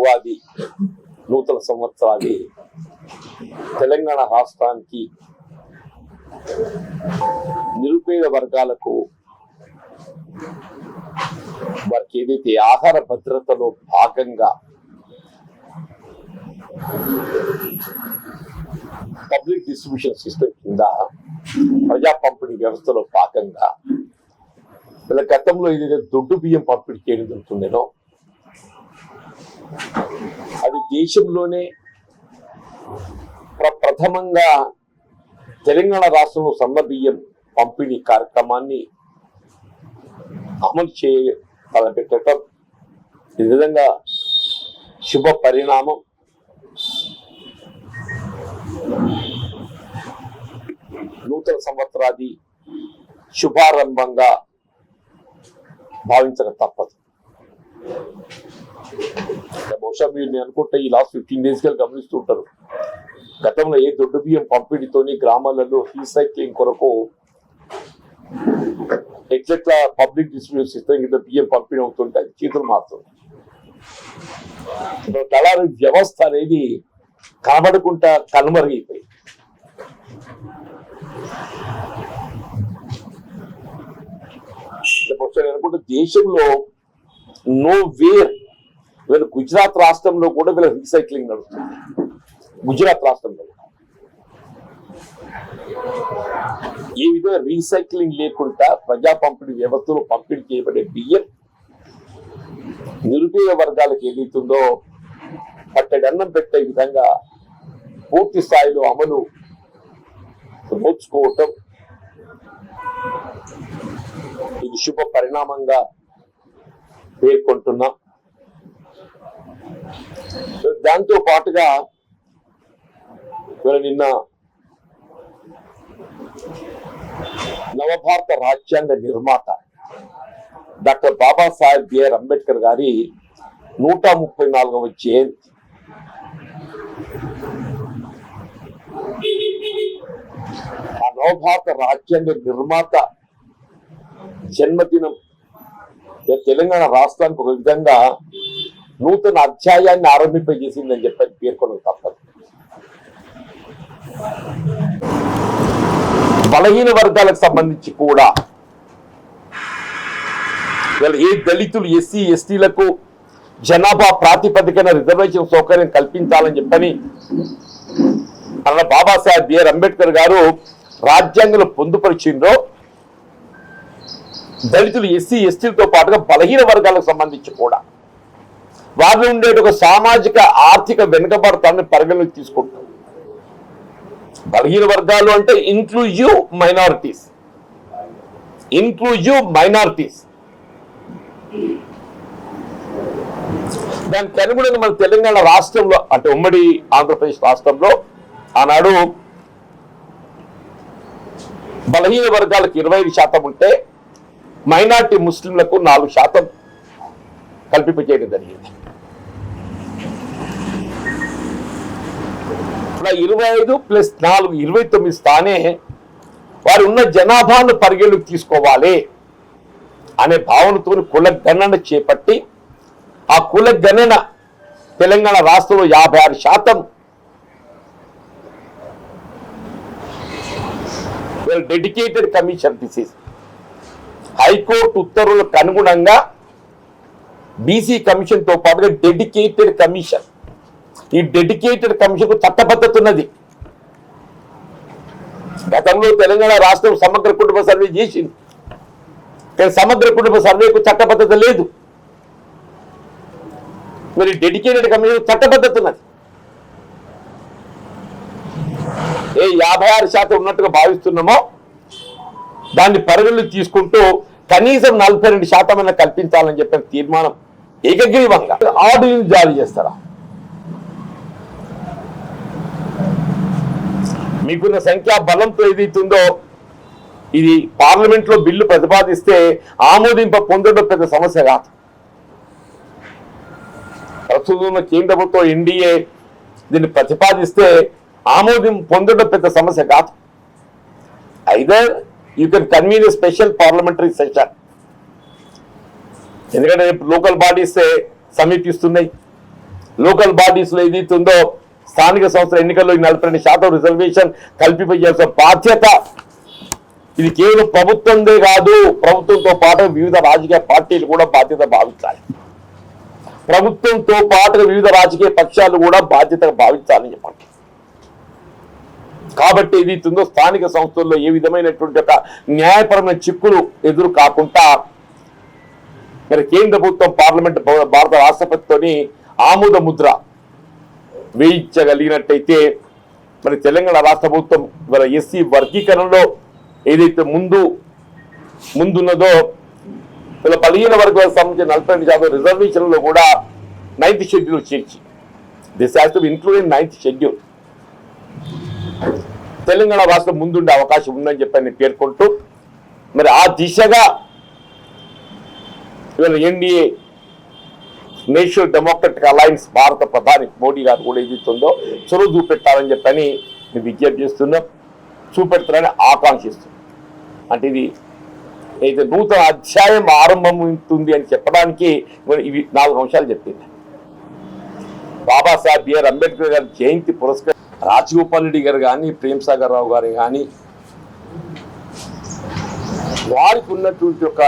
ఉగాది నూతన సంవత్సరాది తెలంగాణ రాష్ట్రానికి నిరుపేద వర్గాలకు వారికి ఏదైతే ఆహార భద్రతలో భాగంగా పబ్లిక్ డిస్ట్రిబ్యూషన్ సిస్టమ్ కింద ప్రజా పంపిణీ వ్యవస్థలో భాగంగా గతంలో ఏదైతే దొడ్డు బియ్యం పంపిణీ చేయడం జరుగుతుందేనో అది దేశంలోనే ప్ర- ప్రథమంగా తెలంగాణ రాష్ట్రంలో సన్న బియ్యం పంపిణీ కార్యక్రమాన్ని అమలు చేయ తలపెట్టడం ఈ విధంగా శుభ పరిణామం నూతన సంవత్సరాది శుభారంభంగా భావించక తప్పదు. బహుశా మీరు నేను అనుకుంటే ఈ లాస్ట్ ఫిఫ్టీన్ డేస్గా గమనిస్తుంటారు గతంలో ఏ దొడ్డు బియ్యం పంపిణీతోని గ్రామాలలో రీసైక్లింగ్ కొరకు ఎగ్జాక్ట్ పబ్లిక్ డిస్ట్రిబ్యూషన్ సిస్టమ్ కింద బియ్యం పంపిణీ అవుతుంటే అది చేతులు మారుతుంది. ఇప్పుడు వ్యవస్థ అనేది కనబడకుండా కనుమరుగైపోయింది. బహుశా నేను అనుకుంటే దేశంలో నో వేర్ వీళ్ళ గుజరాత్ రాష్ట్రంలో కూడా వీళ్ళ రీసైక్లింగ్ నడుస్తుంది. గుజరాత్ రాష్ట్రంలో. ఈ విధంగా రీసైక్లింగ్ లేకుండా ప్రజా పంపిణీ వ్యవస్థలో పంపిణీ చేయబడే బియ్యం నిరుపేద వర్గాలకు ఏదైతుందో అన్నం పెట్టే విధంగా పూర్తి స్థాయిలో అమలు నోచుకోవటం ఇది శుభ పరిణామంగా పేర్కొంటున్నాం. దాంతో పాటుగా నిన్న నవభారత రాజ్యాంగ నిర్మాత డాక్టర్ బాబాసాహెబ్ బిఆర్ అంబేద్కర్ గారి నూట ముప్పై నాలుగవ జయంతి. ఆ నవభారత రాజ్యాంగ నిర్మాత జన్మదినం తెలంగాణ రాష్ట్రానికి ఒక విధంగా నూతన అధ్యాయాన్ని ఆరంభింపజేసిందని చెప్పని పేర్కొనడం తప్పదు. బలహీన వర్గాలకు సంబంధించి కూడా ఏ దళితులు ఎస్సీ ఎస్టీలకు జనాభా ప్రాతిపదికన రిజర్వేషన్ సౌకర్యం కల్పించాలని చెప్పని అన్న బాబాసాహెబ్ బిఆర్ అంబేద్కర్ గారు రాజ్యాంగంలో పొందుపరిచిండ్రో. దళితులు ఎస్సీ ఎస్టీలతో పాటుగా బలహీన వర్గాలకు సంబంధించి కూడా. వారిలో ఉండే ఒక సామాజిక ఆర్థిక వెనుకబడతాన్ని పరిగణలోకి తీసుకుంటాం. బలహీన వర్గాలు అంటే ఇన్క్లూజివ్ మైనారిటీస్ ఇన్క్లూజివ్ మైనారిటీస్ దానికి అనుగుణంగా మన తెలంగాణ రాష్ట్రంలో అంటే ఉమ్మడి ఆంధ్రప్రదేశ్ రాష్ట్రంలో ఆనాడు బలహీన వర్గాలకు ఇరవై ఐదు శాతం ఉంటే మైనార్టీ ముస్లింలకు నాలుగు శాతం కల్పింపచేయడం జరిగింది. అట్లా ఇరవై ఐదు ప్లస్ నాలుగు ఇరవై తొమ్మిది స్థానే వారు ఉన్న జనాభాను పరిగణలోకి తీసుకోవాలి అనే భావనతో కుల గణన చేపట్టి ఆ కుల గణన తెలంగాణ రాష్ట్రంలో యాభై ఆరు శాతం. Dedicated commission this high court ఉత్తర్వులకు అనుగుణంగా బీసీ కమిషన్తో పాటుగా డెడికేటెడ్ కమిషన్ ఈ డెడికేటెడ్ కమిషన్ చట్టబద్ధత ఉన్నది గతంలో తెలంగాణ రాష్ట్రం సమగ్ర కుటుంబ సర్వే చేసింది. కానీ సమగ్ర కుటుంబ సర్వేకు చట్టబద్ధత లేదు. మరి డెడికేటెడ్ కమిషన్ చట్టబద్ధత ఉన్నది ఏ యాభై ఆరు శాతం ఉన్నట్టుగా భావిస్తున్నామో దాన్ని పరిగణలు తీసుకుంటూ కనీసం నలభై రెండు శాతం అయినా కల్పించాలని చెప్పిన తీర్మానం ఏకగ్రీవంగా. ఆర్డర్ జారీ చేస్తారా? మీకున్న సంఖ్యా బలంతో ఏదైతుందో ఇది పార్లమెంట్లో బిల్లు ప్రతిపాదిస్తే ఆమోదింప పొందడం పెద్ద సమస్య కాదు. ప్రస్తుతం ఉన్న కేంద్ర ప్రభుత్వం ఎన్డీఏ దీన్ని ప్రతిపాదిస్తే ఆమోదం పొందడం పెద్ద సమస్య కాదు. Either you can convene special parliamentary session ఎందుకంటే లోకల్ బాడీస్ సమీపిస్తున్నాయి. లోకల్ బాడీస్లో ఏదైతుందో స్థానిక సంస్థల ఎన్నికల్లో నలభై రెండు శాతం రిజర్వేషన్ కల్పింపజేసిన బాధ్యత. ఇది కేవలం ప్రభుత్వందే కాదు ప్రభుత్వంతో పాటు వివిధ రాజకీయ పార్టీలు కూడా బాధ్యత భావించాలి. ప్రభుత్వంతో పాటు వివిధ రాజకీయ పక్షాలు కూడా బాధ్యతగా భావించాలని చెప్పండి కాబట్టి ఇది ఉందో స్థానిక సంస్థల్లో ఏ విధమైనటువంటి ఒక న్యాయపరమైన చిక్కులు ఎదురు కాకుండా మరి కేంద్ర ప్రభుత్వం పార్లమెంట్ భవ- భారత రాష్ట్రపతితోని ఆమోద ముద్ర వేయించగలిగినట్టయితే మరి తెలంగాణ రాష్ట్ర ప్రభుత్వం మరి ఎస్సీ వర్గీకరణలో ఏదైతే ముందు ముందున్నదో ఇలా పదిహేను వర్గాలకు సంబంధించిన నలభై రెండు శాతం రిజర్వేషన్లో కూడా నైన్త్ షెడ్యూల్ చేర్చి. This has to including ninth schedule Telangana రాష్ట్రం ముందుండే అవకాశం ఉందని చెప్పి నేను పేర్కొంటూ మరి ఆ దిశగా ఇవాళ ఎన్డీఏ నేషనల్ డెమోక్రటిక్ అలయన్స్ భారత ప్రధాని మోడీ గారు కూడా ఏదైతుందో చొరవ చూపెట్టాలని చెప్పని మేము విజ్ఞప్తి చేస్తున్నాం. చూపెడతారని ఆకాంక్షిస్తున్నాం. అంటే ఇది అయితే నూతన అధ్యాయం ఆరంభమవుతుంది అని చెప్పడానికి ఇవి నాలుగు అంశాలు చెప్పింది. బాబాసాహెబ్ బిఆర్ అంబేద్కర్ గారి జయంతి పురస్కారం రాజగోపాల్ రెడ్డి గారు కానీ ప్రేమసాగర్ రావు గారు కానీ వారికి ఉన్నటువంటి ఒక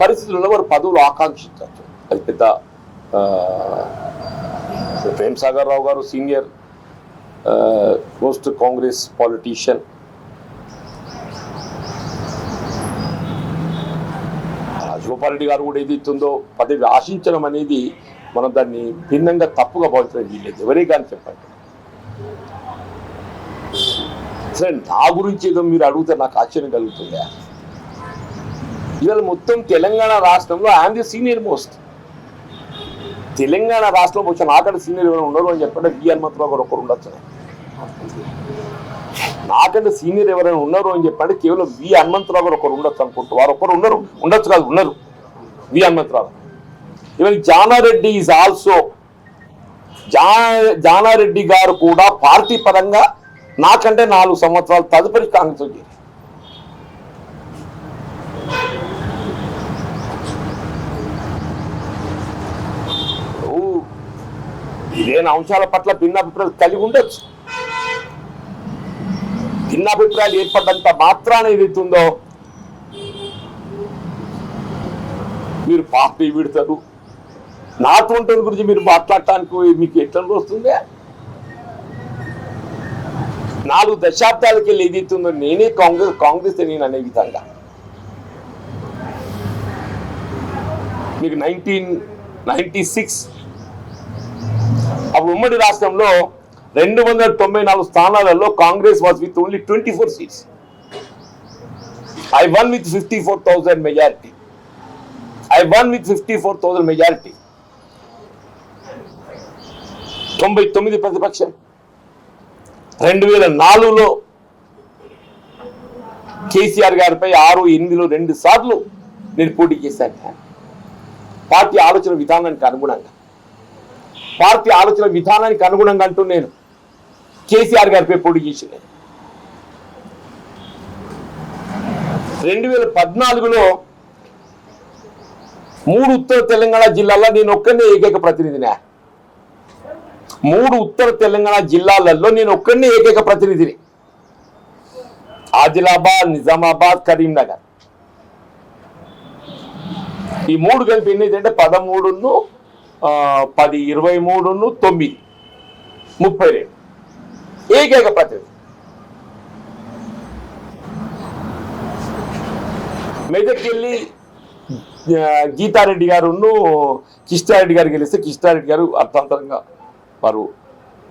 పరిస్థితుల్లో వారు పదవులు ఆకాంక్షించవచ్చు అది పెద్ద Prem Sagar Rao garu senior most Congress politician. Rajagopal Reddy garu కూడా ఏదైతుందో పదవి ఆశించడం అనేది మనం దాన్ని భిన్నంగా తప్పుగా భావించడం వీల్లేదు. ఎవరే కానీ చెప్పండి. సరే నా గురించి ఏదో మీరు అడిగితే నాకు ఆశ్చర్యం కలుగుతుందా? ఇవాళ మొత్తం తెలంగాణ రాష్ట్రంలో I'm the senior most. Telangana రాష్ట్రంలో వచ్చిన నాకంటే సీనియర్ ఎవరైనా ఉండరు అని చెప్పంటే వి హనుమంతరావు గారు ఒకరు ఉండొచ్చు. నాకంటే సీనియర్ ఎవరైనా ఉన్నారు అని చెప్పండి కేవలం వి హనుమంతరావు గారు ఒకరు ఉండొచ్చు అనుకుంటూ. వారు ఒకరు ఉన్నారు ఉండొచ్చు కాదు ఉన్నారు V Hanumantharao. Even Janareddy is also Ja Janareddy garu కూడా పార్టీ పరంగా నాకంటే నాలుగు సంవత్సరాలు తదుపరి కాంగ్రెస్ వచ్చింది ఓ, ఇదేనా అంశాల పట్ల భిన్నాభిప్రాయాలు కలిగి ఉండొచ్చు? భిన్నాభిప్రాయాలు ఏర్పడ్డంత మాత్రాన ఏదైతుందో మీరు పార్టీ విడతారు నాటువంటి గురించి మీరు మాట్లాడటానికి మీకు ఎట్లా వస్తుంది? నాలుగు దశాబ్దాలకి వెళ్ళి ఏదైతుందో నేనే కాంగ్రెస్ కాంగ్రెస్ నేను అనే విధంగా. మీకు నైన్టీన్ నైన్టీ సిక్స్ అప్పుడు ఉమ్మడి రాష్ట్రంలో రెండు వందల తొంభై నాలుగు స్థానాలలో Congress was with only twenty four seats I won with fifty four thousand majority I won with fifty four thousand majority తొంభై తొమ్మిది ప్రతిపక్షం. రెండు వేల నాలుగులో కేసీఆర్ గారిపై ఆరు ఎనిమిదిలో రెండు సార్లు నేను పోటీ చేశాను. పార్టీ ఆలోచన విధానానికి అనుగుణంగా. పార్టీ ఆలోచన విధానానికి అనుగుణంగా అంటూ నేను కేసీఆర్ గారిపై పోటీ చేసిన రెండు వేల పద్నాలుగులో మూడు ఉత్తర తెలంగాణ జిల్లాల్లో నేను ఒక్కనే ఏకైక ప్రతినిధినే. మూడు ఉత్తర తెలంగాణ జిల్లాలలో నేను ఒక్కనే ఏకైక ప్రతినిధిని. ఆదిలాబాద్ నిజామాబాద్ కరీంనగర్. ఈ మూడు కలిపి ఎన్ని అంటే పదమూడును పది ఇరవై మూడును తొమ్మిది. ముప్పై రెండు. ఏకైక ప్రతినిధి. మెదక్కి వెళ్ళి గీతారెడ్డి గారును కిష్టారెడ్డి గారు గెలిస్తే కిష్టారెడ్డి గారు అర్థాంతరంగా వారు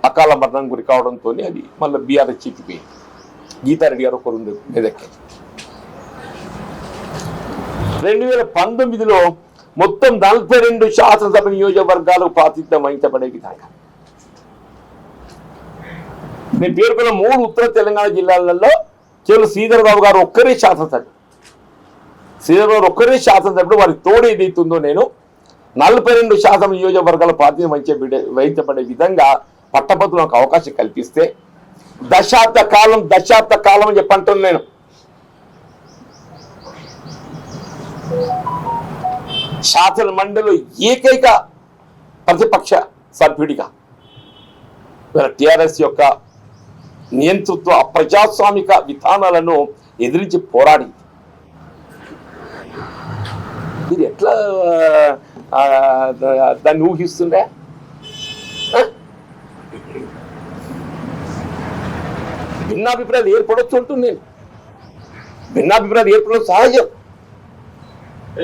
అకాల మరణం గురి కావడంతో అది మళ్ళీ బీఆర్ఎస్ చిక్కిపోయింది. గీతారెడ్డి గారు ఒకరు ఉంది మెదక్కి. రెండు వేల పంతొమ్మిదిలో మొత్తం నలభై రెండు శాసనసభ నియోజకవర్గాలకు ప్రాతినిధ్యం వహించబడే విధంగా. నేను పేర్కొన్న మూడు ఉత్తర తెలంగాణ జిల్లాలలో కేవలం శ్రీధర్ బాబు గారు ఒక్కరే శాసనసభ్యుడు. శ్రీధర్ బాబు ఒక్కరే శాసనసభ్యుడు వారికి తోడు ఏదైతుందో నేను నలభై రెండు శాతం నియోజకవర్గాల ప్రాతినిధ్యం వహించబడే వహించబడే విధంగా పట్టభద్రులకు అవకాశం కల్పిస్తే దశాబ్ద కాలం దశాబ్ద కాలం అని చెప్పంటున్నాను నేను. శాసన మండలి ఏకైక ప్రతిపక్ష సభ్యుడిగా. టిఆర్ఎస్ యొక్క నియంతృత్వ ప్రజాస్వామిక విధానాలను ఎదిరించి పోరాడింది మీరు ఎట్లా దాన్ని ఊహిస్తుండే? భిన్నాభిప్రాయాలు ఏర్పడవచ్చు ఉంటుంది నేను భిన్నాభిప్రాయాలు ఏర్పడడం సహజం.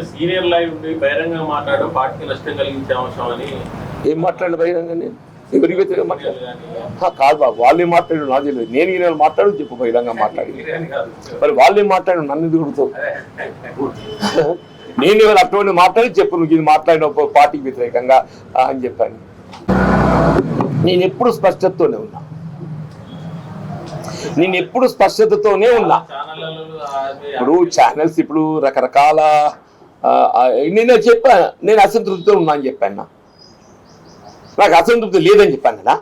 సీనియర్ లైవ్ ఉండి బహిరంగ మాట్లాడడం పార్టీకి నష్టం కలిగించే అంశం అని ఏం మాట్లాడిన బహిరంగ నేను కాదు బాబు వాళ్ళే మాట్లాడు నాకు తెలియదు నేను ఈయన మాట్లాడు చెప్పు బహిరంగ మాట్లాడి. మీరే వాళ్ళే మాట్లాడు నన్ను అదే నేను ఎవరు అటువంటి మాట్లాడి చెప్పు నువ్వు ఇది మాట్లాడిన పార్టీకి వ్యతిరేకంగా అని చెప్పాను. నేను ఎప్పుడు స్పష్టతతోనే ఉన్నా. నేను ఎప్పుడు స్పష్టతతోనే ఉన్నా. ఇప్పుడు ఛానల్స్ ఇప్పుడు రకరకాల నేను చెప్పా నేను అసంతృప్తితో ఉన్నా అని చెప్పాను? నాకు అసంతృప్తి లేదని చెప్పాను కదా?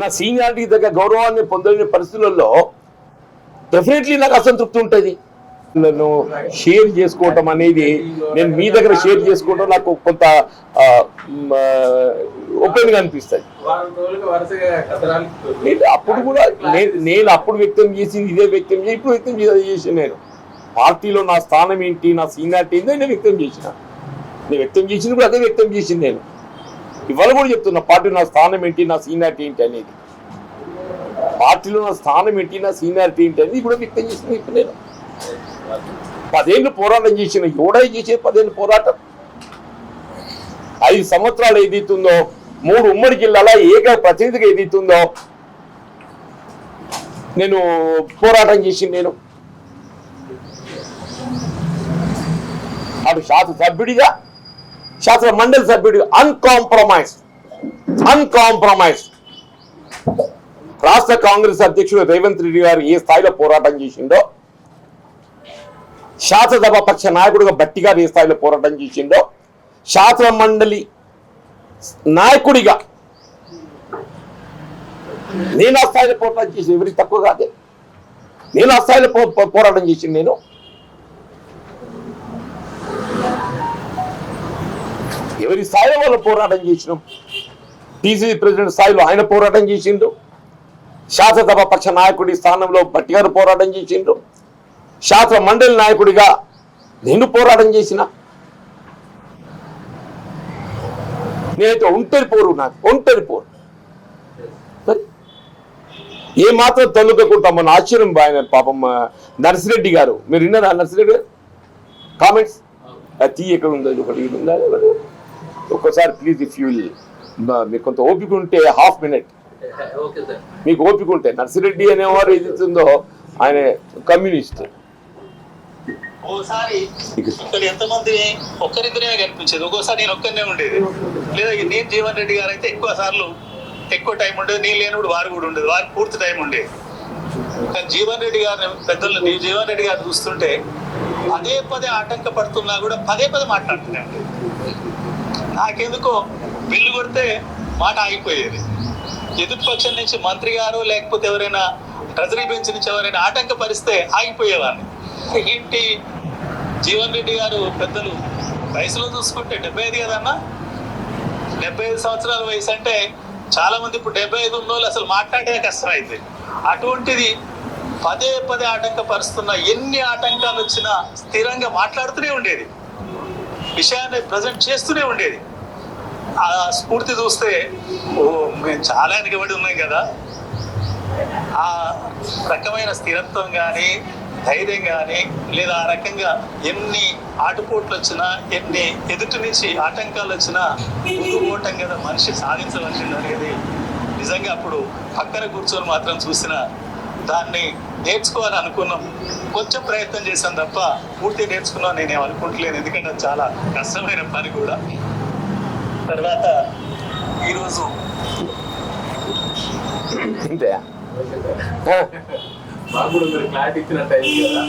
నా సీనియారిటీ దగ్గర గౌరవాన్ని పొందలేని పరిస్థితులలో డెఫినెట్లీ నాకు అసంతృప్తి ఉంటుంది. నన్ను షేర్ చేసుకోవటం అనేది నేను మీ దగ్గర షేర్ చేసుకోవటం నాకు కొంత ఓపెన్గా అనిపిస్తుంది. అప్పుడు కూడా నేను నేను అప్పుడు వ్యక్తం చేసింది ఇదే వ్యక్తం చేసి ఇప్పుడు వ్యక్తం చేసి నేను. పార్టీలో నా స్థానం ఏంటి నా సీనియారిటీ ఏందో నేను వ్యక్తం చేసిన. నేను వ్యక్తం చేసినప్పుడు అదే వ్యక్తం చేసింది నేను. ఇవాళ కూడా చెప్తున్నా పార్టీ నా స్థానం ఏంటి నా సీనియారిటీ ఏంటి అనేది. పార్టీలో నా స్థానం ఏంటి నా సీనియారిటీ ఏంటి అనేది కూడా వ్యక్తం చేసిన ఇప్పుడు నేను. పదేళ్ళు పోరాటం చేసిన ఎవడై చేసే పదేళ్ళు పోరాటం? ఐదు సంవత్సరాలు ఏదైతుందో మూడు ఉమ్మడి జిల్లాల ఏక ప్రతినిధిగా ఏదైతుందో నేను పోరాటం చేసి నేను. అటు శాసనసభ్యుడిగా శాసన మండలి సభ్యుడిగా అన్కాంప్రమైజ్ అన్కాంప్రమైజ్ రాష్ట్ర కాంగ్రెస్ అధ్యక్షుడు రేవంత్ రెడ్డి గారు ఏ స్థాయిలో పోరాటం చేసిండో శాసనసభ పక్ష నాయకుడిగా బట్టి ఏ స్థాయిలో పోరాటం చేసిండో శాసన మండలి నాయకుడిగా నేను ఆ స్థాయిలో పోరాటం చేసి ఎవరికి తక్కువ కాదే. నేను ఆ స్థాయిలో పో- పోరాటం చేసింది నేను. ఎవరి స్థాయిలో వాళ్ళు పోరాటం చేసినాం? టీసీసీ ప్రెసిడెంట్ స్థాయిలో ఆయన పోరాటం చేసిండు. శాసనసభ పక్ష నాయకుడి స్థానంలో భట్టి గారు పోరాటం చేసిండు. శాసన మండలి నాయకుడిగా నేను పోరాటం చేసిన. నేనైతే ఒంటరి పోరు నాకు ఒంటరి పోరు. ఏ మాత్రం తల్లుకకుండా మన ఆశ్చర్యం ఆయన పాపం నర్సిరెడ్డి గారు. మీరు విన్నారా నర్సిరెడ్డి గారు? కామెంట్స్ తీ ఎక్కడ ఉందో ఒకటి ఉందా? ఒక్కసారి ప్లీజ్ ఇఫ్ యూ మీకు కొంత ఓపిక ఉంటే హాఫ్ మినిట్ మీకు ఓపిక ఉంటే నర్సిరెడ్డి అనేవారు ఏదైతుందో ఆయన కమ్యూనిస్ట్ ఓసారి ఇక ఇక్కడ ఎంతమంది ఒక్కరిద్దరే కనిపించేది. ఒక్కోసారి నేను ఒక్కరినే ఉండేది. లేదా నేను జీవన్ రెడ్డి గారు అయితే ఎక్కువ సార్లు ఎక్కువ టైం ఉండేది. నేను లేనప్పుడు వారు కూడా ఉండేది. వారికి పూర్తి టైం ఉండేది. కానీ జీవన్ రెడ్డి గారిని పెద్దలు నీ జీవన్ రెడ్డి గారు చూస్తుంటే పదే పదే ఆటంక పడుతున్నా కూడా పదే పదే మాట్లాడుతున్నాను నాకెందుకో బిల్లు కొడితే మాట ఆగిపోయేది. ఎదుటిపక్షం నుంచి మంత్రి గారు లేకపోతే ఎవరైనా ట్రెజరీ బెంచ్ నుంచి ఎవరైనా ఆటంకపరిస్తే ఆగిపోయేవాడిని. ఏంటి? జీవన్ రెడ్డి గారు పెద్దలు వయసులో చూసుకుంటే డెబ్బై ఐదు కదన్నా? డెబ్బై ఐదు సంవత్సరాల వయసు అంటే చాలా మంది ఇప్పుడు డెబ్బై ఐదు ఉన్న వాళ్ళు అసలు మాట్లాడే కష్టమైంది. అటువంటిది పదే పదే ఆటంకపరుస్తున్న ఎన్ని ఆటంకాలు వచ్చినా స్థిరంగా మాట్లాడుతూనే ఉండేది. విషయాన్ని ప్రజెంట్ చేస్తూనే ఉండేది. ఆ స్ఫూర్తి చూస్తే ఓ మేము చాలా వెనకబడి ఉన్నాం కదా. ఆ రకమైన స్థిరత్వం కానీ ధైర్యం కానీ లేదా ఆ రకంగా ఎన్ని ఆటుపోట్లు వచ్చినా ఎన్ని ఎదుటి నుంచి ఆటంకాలు వచ్చినా ముందు కదా మనిషి సాధించవలసింది అనేది నిజంగా అప్పుడు పక్కన కూర్చొని మాత్రం చూసిన దాన్ని నేర్చుకోవాలని అనుకున్నాం కొంచెం ప్రయత్నం చేశాను తప్ప పూర్తి నేర్చుకున్నాను నేనేం అనుకుంటలేను ఎందుకంటే చాలా కష్టమైన పని కూడా. తర్వాత ఈరోజు ఇంతే. మాకు కూడా మీరు క్లారిటీ ఇచ్చినట్టు అయింది కదా.